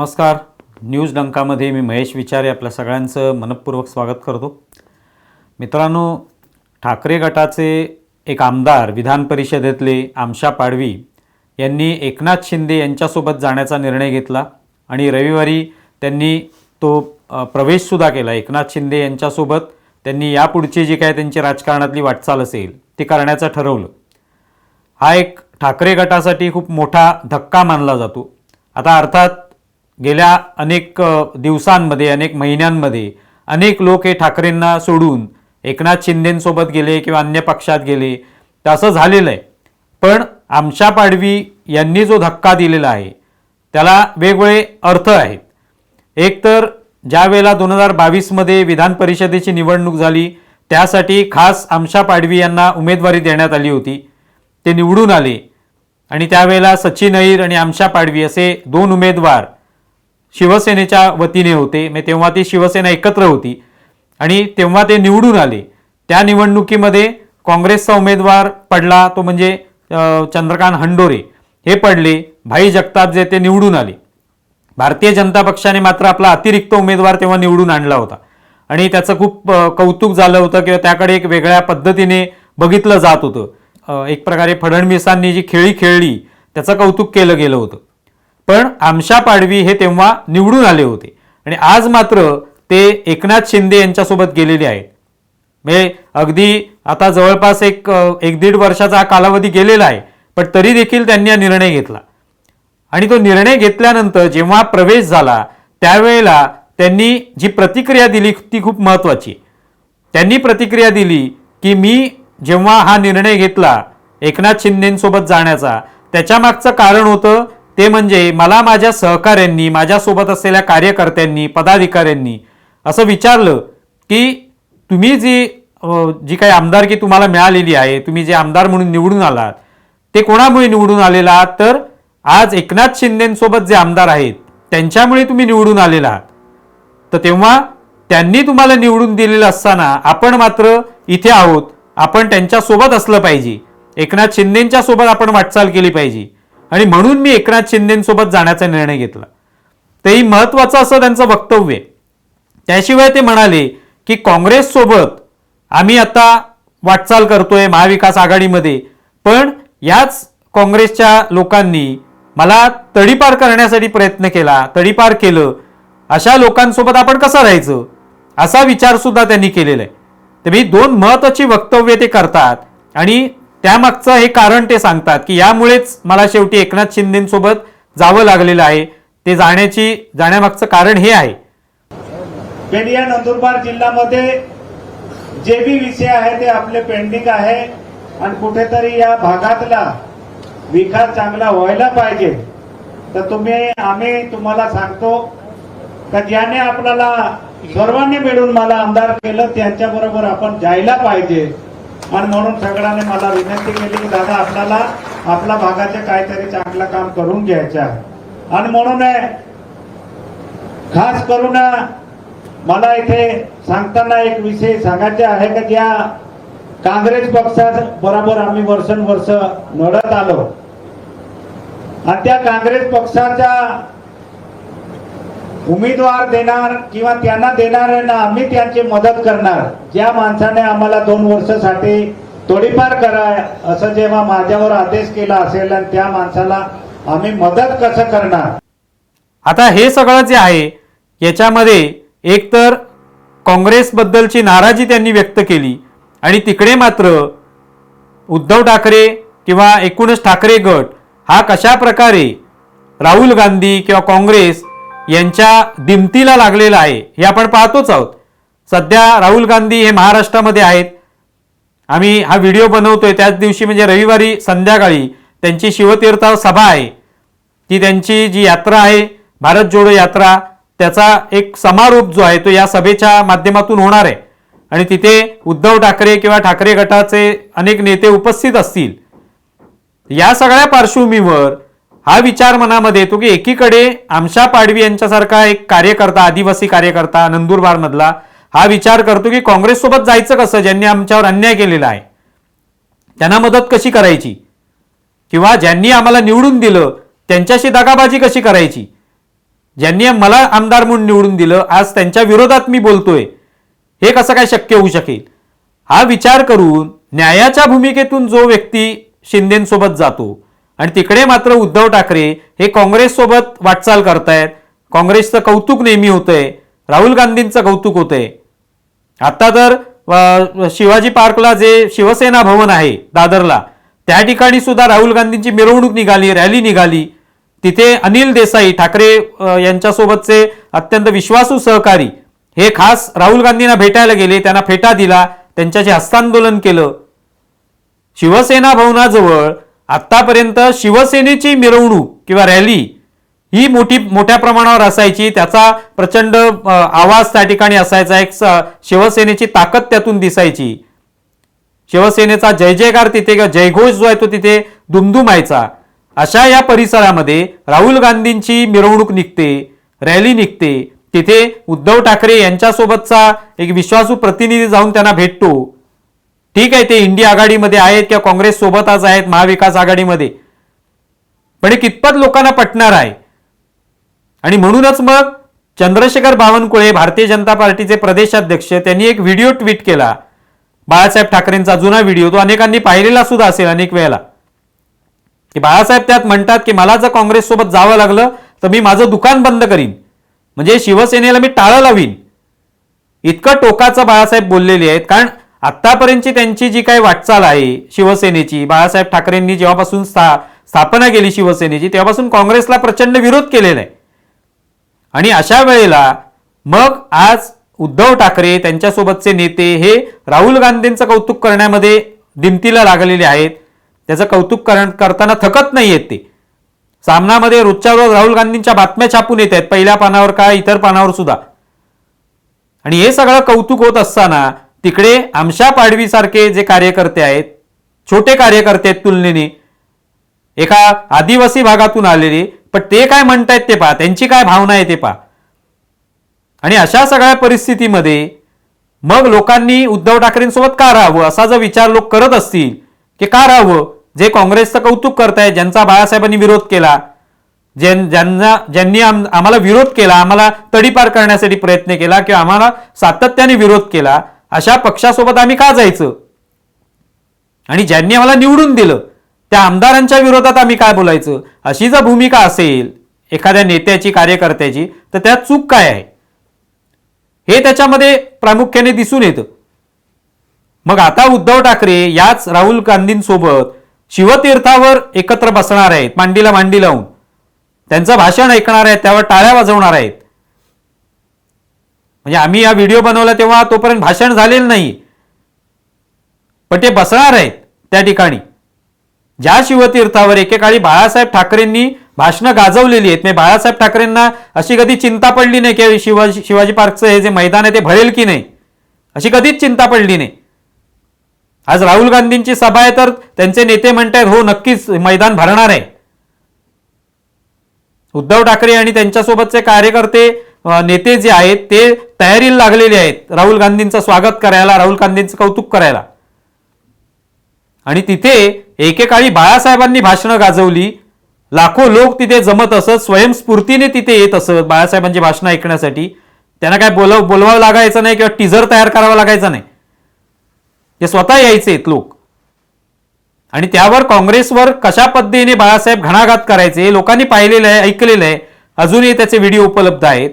नमस्कार. न्यूज डंकामध्ये मी महेश विचारे आपल्या सगळ्यांचं मनपूर्वक स्वागत करतो. मित्रांनो ठाकरे गटाचे एक आमदार विधान परिषदेतले आमशा पाडवी यांनी एकनाथ शिंदे यांच्यासोबत जाण्याचा निर्णय घेतला आणि रविवारी त्यांनी तो प्रवेशसुद्धा केला. एकनाथ शिंदे यांच्यासोबत त्यांनी यापुढची जी काय त्यांची राजकारणातली वाटचाल असेल ती करण्याचं ठरवलं. हा एक ठाकरे गटासाठी खूप मोठा धक्का मानला जातो. आता अर्थात गेल्या अनेक दिवसांमध्ये अनेक महिन्यांमध्ये अनेक लोक हे ठाकरेंना सोडून एकनाथ शिंदेंसोबत गेले किंवा अन्य पक्षात गेले तसं झालेलं आहे पण आमशा पाडवी यांनी जो धक्का दिलेला आहे त्याला वेगवेगळे अर्थ आहेत. एक तर ज्या वेळेला दोन हजार बावीसमध्ये विधान परिषदेची निवडणूक झाली त्यासाठी खास आमशा पाडवी यांना उमेदवारी देण्यात आली होती. ते निवडून आले. आणि त्यावेळेला सचिन अईर आणि आमशा पाडवी असे दोन उमेदवार शिवसेनेच्या वतीने होते. मग तेव्हा ती शिवसेना एकत्र होती. आणि तेव्हा ते निवडून आले. त्या निवडणुकीमध्ये काँग्रेसचा उमेदवार पडला. तो म्हणजे चंद्रकांत हंडोरे. हे पडले. भाई जगताप जे ते निवडून आले. भारतीय जनता पक्षाने मात्र आपला अतिरिक्त उमेदवार तेव्हा निवडून आणला होता. आणि त्याचं खूप कौतुक झालं होतं किंवा त्याकडे एक वेगळ्या पद्धतीने बघितलं जात होतं. एक प्रकारे फडणवीसांनी जी खेळी खेळली त्याचं कौतुक केलं गेलं होतं. पण आमशा पाडवी हे तेव्हा निवडून आले होते. आणि आज मात्र ते एकनाथ शिंदे यांच्यासोबत गेलेले आहेत. म्हणजे अगदी आता जवळपास एक एक दीड वर्षाचा हा कालावधी गेलेला आहे पण तरी देखील त्यांनी हा निर्णय घेतला. आणि तो निर्णय घेतल्यानंतर जेव्हा प्रवेश झाला त्यावेळेला त्यांनी जी प्रतिक्रिया दिली ती खूप महत्त्वाची. त्यांनी प्रतिक्रिया दिली की मी जेव्हा हा निर्णय घेतला एकनाथ शिंदेंसोबत जाण्याचा त्याच्या मागचं कारण होतं ते म्हणजे मला माझ्या सहकाऱ्यांनी माझ्यासोबत असलेल्या कार्यकर्त्यांनी पदाधिकाऱ्यांनी असं विचारलं की तुम्ही जी जी काही आमदारकी तुम्हाला मिळालेली आहे तुम्ही जे आमदार म्हणून निवडून आलात ते कोणामुळे निवडून आलेला? आहात तर आज एकनाथ शिंदेसोबत जे आमदार आहेत त्यांच्यामुळे तुम्ही निवडून आलेला. आहात तर तेव्हा त्यांनी तुम्हाला निवडून दिलेलं असताना आपण मात्र इथे आहोत आपण त्यांच्यासोबत असलं पाहिजे. एकनाथ शिंदेंच्या सोबत आपण वाटचाल केली पाहिजे. आणि म्हणून मी एकनाथ शिंदेसोबत जाण्याचा निर्णय घेतला. तेही महत्वाचं असं त्यांचं वक्तव्य त्याशिवाय ते म्हणाले की काँग्रेससोबत आम्ही आता वाटचाल करतोय महाविकास आघाडीमध्ये पण याच काँग्रेसच्या लोकांनी मला तडीपार करण्यासाठी प्रयत्न केला तडीपार केलं. अशा लोकांसोबत आपण कसं राहायचं? असा विचारसुद्धा त्यांनी केलेला आहे. तर मी दोन महत्वाची वक्तव्य ते करतात आणि त्यामागचं हे कारण ते सांगतात की यामुळेच मला शेवटी एकनाथ शिंदेसोबत जावं लागलेलं आहे. ते जाण्याची जाण्यामागचं कारण हे आहे. पेडिया नंदुरबार जिल्ह्यामध्ये जे बी विषय आहे ते आपले पेंडिंग आहे आणि कुठेतरी या भागातला विकास चांगला व्हायला पाहिजे. तर तुम्ही आम्ही तुम्हाला सांगतो का ज्याने आपल्याला सर्वांनी मिळून मला आमदार केलं त्यांच्या बरोबर आपण जायला पाहिजे. आणि म्हणून सगळ्यांनी मला विनंती केली की दादा आपल्याला आपल्या भागाचे काहीतरी चांगलं काम करून घ्यायचं आहे. आणि म्हणून खास करून मला इथे सांगताना एक विषय सांगायचे आहे का ज्या काँग्रेस पक्षात बरोबर आम्ही वर्षानुवर्ष लढत आलो. आणि त्या काँग्रेस पक्षाच्या उमेदवार देणार किंवा त्यांना देणाऱ्यांना आम्ही त्यांची मदत करणार. ज्या माणसाने आम्हाला दोन वर्षासाठी थोडीफार करा असं जेव्हा माझ्यावर आदेश केला असेल आणि त्या माणसाला आम्ही मदत कसं करणार? आता हे सगळं जे आहे याच्यामध्ये एकतर काँग्रेसबद्दलची नाराजी त्यांनी व्यक्त केली. आणि तिकडे मात्र उद्धव ठाकरे किंवा एकूणच ठाकरे गट हा कशा प्रकारे राहुल गांधी किंवा काँग्रेस यांच्या दिमतीला लागलेलं आहे. हे आपण पाहतोच आहोत. सध्या राहुल गांधी हे महाराष्ट्रामध्ये आहेत. आम्ही हा व्हिडिओ बनवतोय. त्याच दिवशी म्हणजे रविवारी संध्याकाळी त्यांची शिवतीर्थ सभा आहे. ती त्यांची जी यात्रा आहे भारत जोडो यात्रा त्याचा एक समारोप जो आहे तो या सभेच्या माध्यमातून होणार आहे. आणि तिथे उद्धव ठाकरे किंवा ठाकरे गटाचे अनेक नेते उपस्थित असतील. या सगळ्या पार्श्वभूमीवर हा विचार मनामध्ये येतो की एकीकडे आमशा पाडवी यांच्यासारखा एक कार्यकर्ता आदिवासी कार्यकर्ता नंदुरबार मधला हा विचार करतो की काँग्रेससोबत जायचं कसं ज्यांनी आमच्यावर अन्याय केलेला आहे त्यांना मदत कशी करायची? किंवा ज्यांनी आम्हाला निवडून दिलं त्यांच्याशी दगाबाजी कशी करायची? ज्यांनी मला आमदार म्हणून निवडून दिलं आज त्यांच्या विरोधात मी बोलतोय हे कसं काय शक्य होऊ शकेल? हा विचार करून न्यायाच्या भूमिकेतून जो व्यक्ती शिंदेसोबत जातो आणि तिकडे मात्र उद्धव ठाकरे हे काँग्रेससोबत वाटचाल करतायत. काँग्रेसचं कौतुक नेहमी होतंय. राहुल गांधींचं कौतुक होतंय. आता तर शिवाजी पार्कला जे शिवसेना भवन आहे दादरला त्या ठिकाणी सुद्धा राहुल गांधींची मिरवणूक निघाली रॅली निघाली. तिथे अनिल देसाई ठाकरे यांच्यासोबतचे अत्यंत विश्वासू सहकारी हे खास राहुल गांधींना भेटायला गेले त्यांना फेटा दिला त्यांच्याशी हस्तांदोलन केलं. शिवसेना भवनाजवळ आतापर्यंत शिवसेनेची मिरवणूक किंवा रॅली ही मोठी मोठ्या प्रमाणावर असायची. त्याचा प्रचंड आवाज त्या ठिकाणी असायचा. एक शिवसेनेची ताकद त्यातून दिसायची. शिवसेनेचा जय जयकार तिथे किंवा जयघोष जो आहे तो तिथे दुमदुमायचा. अशा या परिसरामध्ये राहुल गांधींची मिरवणूक निघते रॅली निघते. तिथे उद्धव ठाकरे यांच्यासोबतचा एक विश्वासू प्रतिनिधी जाऊन त्यांना भेटतो. ठीक आहे ते इंडिया आघाडीमध्ये आहेत किंवा काँग्रेस सोबत आज आहेत महाविकास आघाडीमध्ये. पण हे कितपत लोकांना पटणार आहे? आणि म्हणूनच मग चंद्रशेखर बावनकुळे भारतीय जनता पार्टीचे प्रदेशाध्यक्ष त्यांनी एक व्हिडिओ ट्विट केला. बाळासाहेब ठाकरेंचा जुना व्हिडिओ तो अनेकांनी पाहिलेला सुद्धा असेल अनेक वेळेला. की बाळासाहेब त्यात म्हणतात की मला जर काँग्रेस सोबत जावं लागलं तर मी माझं दुकान बंद करीन. म्हणजे शिवसेनेला मी टाळं लावीन. इतकं टोकाचं बाळासाहेब बोललेले आहेत. कारण आत्तापर्यंतची त्यांची जी काही वाटचाल आहे शिवसेनेची बाळासाहेब ठाकरेंनी जेव्हापासून स्था स्थापना केली शिवसेनेची तेव्हापासून काँग्रेसला प्रचंड विरोध केलेला. आहे आणि अशा वेळेला मग आज उद्धव ठाकरे त्यांच्यासोबतचे नेते हे राहुल गांधींचं कौतुक करण्यामध्ये दिमतीला लागलेले आहेत. त्याचं कौतुक कर करताना थकत नाही आहेत ते. सामनामध्ये रोजच्या रोज राहुल गांधींच्या बातम्या छापून येत आहेत पहिल्या पानावर काय इतर पानावर सुद्धा. आणि हे सगळं कौतुक होत असताना तिकडे आमशा पाडवीसारखे जे कार्यकर्ते आहेत छोटे कार्यकर्ते आहेत तुलनेने एका आदिवासी भागातून आलेले पण ते काय म्हणतायत ते पहा त्यांची काय भावना आहे ते पहा. आणि अशा सगळ्या परिस्थितीमध्ये मग लोकांनी उद्धव ठाकरेंसोबत का राहावं असा जर विचार लोक करत असतील की का राहावं जे काँग्रेसचं कौतुक करतायत ज्यांचा बाळासाहेबांनी विरोध केला ज्यां- ज्यांना ज्यांनी आम- आम्हाला विरोध केला आम्हाला तडीपार करण्यासाठी प्रयत्न केला किंवा आम्हाला सातत्याने विरोध केला अशा पक्षासोबत आम्ही का जायचं? आणि ज्यांनी आम्हाला निवडून दिलं त्या आमदारांच्या विरोधात आम्ही काय बोलायचं? अशी जर भूमिका असेल एखाद्या नेत्याची कार्यकर्त्याची तर त्यात चूक काय आहे? हे त्याच्यामध्ये प्रामुख्याने दिसून येतं. मग आता उद्धव ठाकरे याच राहुल गांधींसोबत शिवतीर्थावर एकत्र बसणार आहेत मांडीला मांडी लावून. त्यांचं भाषण ऐकणार आहेत त्यावर टाळ्या वाजवणार आहेत. म्हणजे आम्ही हा व्हिडिओ बनवला तेव्हा तोपर्यंत भाषण झालेलं नाही. पण ते बसणार आहेत त्या ठिकाणी. ज्या शिवतीर्थावर एकेकाळी बाळासाहेब ठाकरेंनी भाषणं गाजवलेली आहेत. म्हणजे बाळासाहेब ठाकरेंना अशी कधी चिंता पडली नाही की शिवाजी शिवाजी पार्कचं हे जे मैदान आहे ते भरेल की नाही? अशी कधीच चिंता पडली नाही. आज राहुल गांधींची सभा आहे तर त्यांचे नेते म्हणतायत हो नक्कीच मैदान भरणार आहे. उद्धव ठाकरे आणि त्यांच्यासोबतचे कार्यकर्ते नेते जे आहेत ते तयारीला लागलेले आहेत. राहुल गांधींचं स्वागत करायला राहुल गांधींचं कौतुक करायला. आणि तिथे एकेकाळी बाळासाहेबांनी भाषणं गाजवली. लाखो लोक तिथे जमत असत स्वयंस्फूर्तीने तिथे येत असत बाळासाहेबांची भाषणं ऐकण्यासाठी. त्यांना काय बोलव बोलवावं लागायचं नाही किंवा टीझर तयार करावा लागायचा नाही. ते स्वतः यायचे लोक. आणि त्यावर काँग्रेसवर कशा पद्धतीने बाळासाहेब घणाघात करायचे लोकांनी पाहिलेलं आहे ऐकलेलं आहे. अजूनही त्याचे व्हिडिओ उपलब्ध आहेत.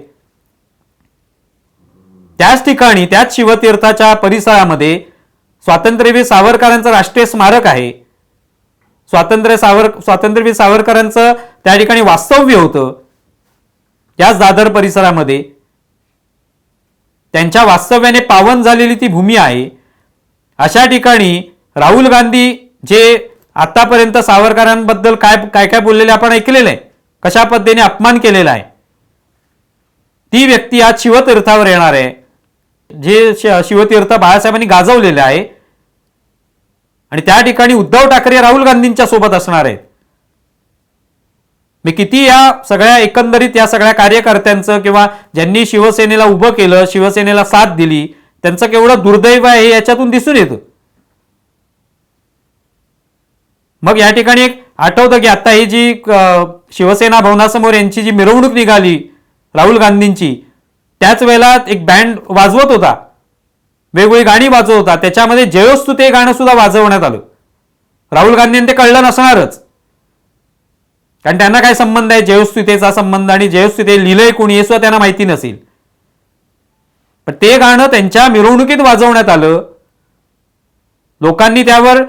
त्याच ठिकाणी त्याच शिवतीर्थाच्या परिसरामध्ये स्वातंत्र्यवीर सावरकरांचं राष्ट्रीय स्मारक आहे. स्वातंत्र्य सावर स्वातंत्र्यवीर सावरकरांचं त्या ठिकाणी वास्तव्य होतं. याच दादर परिसरामध्ये त्यांच्या वास्तव्याने पावन झालेली ती भूमी आहे. अशा ठिकाणी राहुल गांधी जे आतापर्यंत सावरकरांबद्दल काय काय काय बोललेले आपण ऐकलेलं आहे कशा पद्धतीने अपमान केलेला आहे ती व्यक्ती आज शिवतीर्थावर येणार आहे. जे शिवतीर्थ बाळासाहेबांनी गाजवलेले आहे आणि त्या ठिकाणी उद्धव ठाकरे राहुल गांधींच्या सोबत असणार आहेत. मी किती या सगळ्या एकंदरीत या सगळ्या कार्यकर्त्यांचं किंवा ज्यांनी शिवसेनेला उभं केलं शिवसेनेला साथ दिली त्यांचं केवढं दुर्दैव आहे याच्यातून दिसून येतं. मग या ठिकाणी एक आठवतं की आता ही जी शिवसेना भवनासमोर यांची जी मिरवणूक निघाली राहुल गांधींची त्याच वेळेला एक बँड वाजवत होता. वेगवेगळी गाणी वाजवत होता. त्याच्यामध्ये जयोस्तु ते गाणं सुद्धा वाजवण्यात आलं. राहुल गांधींना ते कळलं नसणारच. कारण त्यांना काय संबंध आहे? जयोस्तुतेचा संबंध आणि जयोस्तुते लिहिलंय कोणी हे सुद्धा त्यांना माहिती नसेल. पण ते गाणं त्यांच्या मिरवणुकीत वाजवण्यात आलं. लोकांनी त्यावर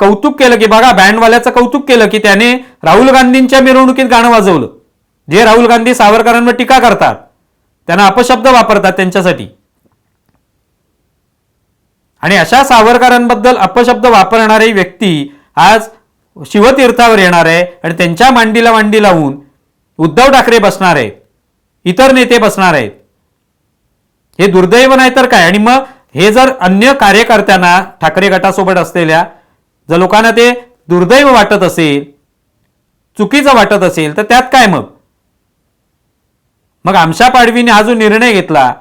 कौतुक केलं की बघा बँडवाल्याचं कौतुक केलं की त्याने राहुल गांधींच्या मिरवणुकीत गाणं वाजवलं. जे राहुल गांधी सावरकरांवर टीका करतात. त्यांना अपशब्द वापरतात त्यांच्यासाठी. आणि अशा सावरकरांबद्दल अपशब्द वापरणारी व्यक्ती आज शिवतीर्थावर येणार आहे आणि त्यांच्या मांडीला मांडी लावून उद्धव ठाकरे बसणार आहेत. इतर नेते बसणार आहेत. हे दुर्दैव नाही तर काय? आणि मग हे जर अन्य कार्यकर्त्यांना ठाकरे गटासोबत असलेल्या जर लोकांना ते दुर्दैव वाटत असेल चुकीचं वाटत असेल तर त्यात काय मग? मग आमशा पाडवीने हा जो निर्णय घेतला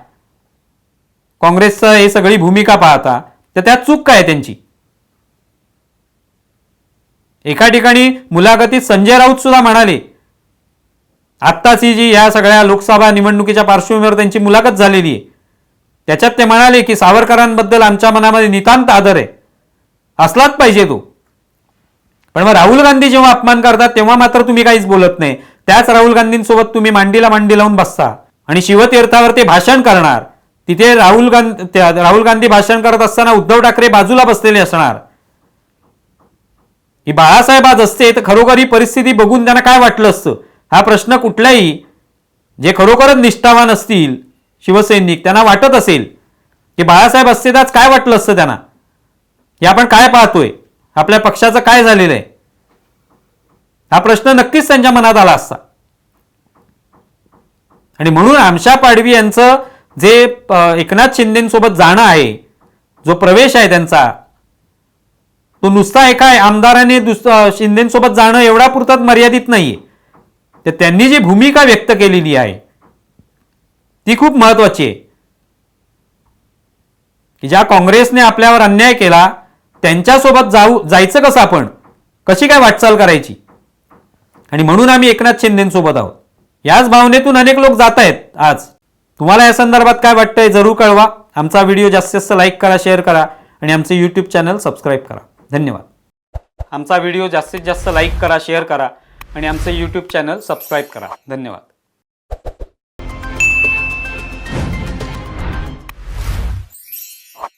काँग्रेसचं हे सगळी भूमिका पाहता तर त्यात चूक काय आहे त्यांची? एका ठिकाणी मुलाखतीत संजय राऊत सुद्धा म्हणाले आत्ताची जी या सगळ्या लोकसभा निवडणुकीच्या पार्श्वभूमीवर त्यांची मुलाखत झालेली आहे त्याच्यात ते म्हणाले की सावरकरांबद्दल आमच्या मनामध्ये नितांत आदर आहे. असलाच पाहिजे तो. पण मग राहुल गांधी जेव्हा अपमान करतात तेव्हा मात्र तुम्ही काहीच बोलत नाही. त्याच राहुल गांधींसोबत तुम्ही मांडीला मांडी लावून बसता. आणि शिवतीर्थावर ते भाषण करणार. तिथे राहुल गांधी राहुल गांधी भाषण करत असताना उद्धव ठाकरे बाजूला बसलेले असणार. ही बाळासाहेब आज असते तर खरोखर ही परिस्थिती बघून त्यांना काय वाटलं असतं? हा प्रश्न कुठलाही जे खरोखरच निष्ठावान असतील शिवसैनिक त्यांना वाटत असेल. की बाळासाहेब असते तर काय वाटलं असतं त्यांना? हे आपण काय पाहतोय? आपल्या पक्षाचं काय झालेलं आहे? हा प्रश्न नक्कीच त्यांच्या मनात आला असता. आणि म्हणून आमशा पाडवी यांचं जे एकनाथ शिंदेसोबत जाणं आहे जो प्रवेश आहे त्यांचा तो नुसता एका आमदाराने दुस शिंदेसोबत जाणं एवढा पुरतात मर्यादित नाहीये. तर त्यांनी जी भूमिका व्यक्त केलेली आहे ती खूप महत्वाची आहे. की ज्या काँग्रेसने आपल्यावर अन्याय केला त्यांच्यासोबत जाऊ जायचं कसं आपण? कशी काय वाटचाल करायची? आणि म्हणून आम्ही एकनाथ शिंदेसोबत आहोत. याच भावनेतून अनेक लोक जात आहेत आज. तुम्हाला या संदर्भात काय वाटतंय जरूर कळवा. आमचा व्हिडिओ जास्तीत जास्त लाईक करा शेअर करा आणि आमचे यूट्यूब चॅनल सबस्क्राईब करा. धन्यवाद. आमचा व्हिडिओ जास्तीत जास्त लाईक करा शेअर करा आणि आमचे यूट्यूब चॅनल सबस्क्राईब करा. धन्यवाद.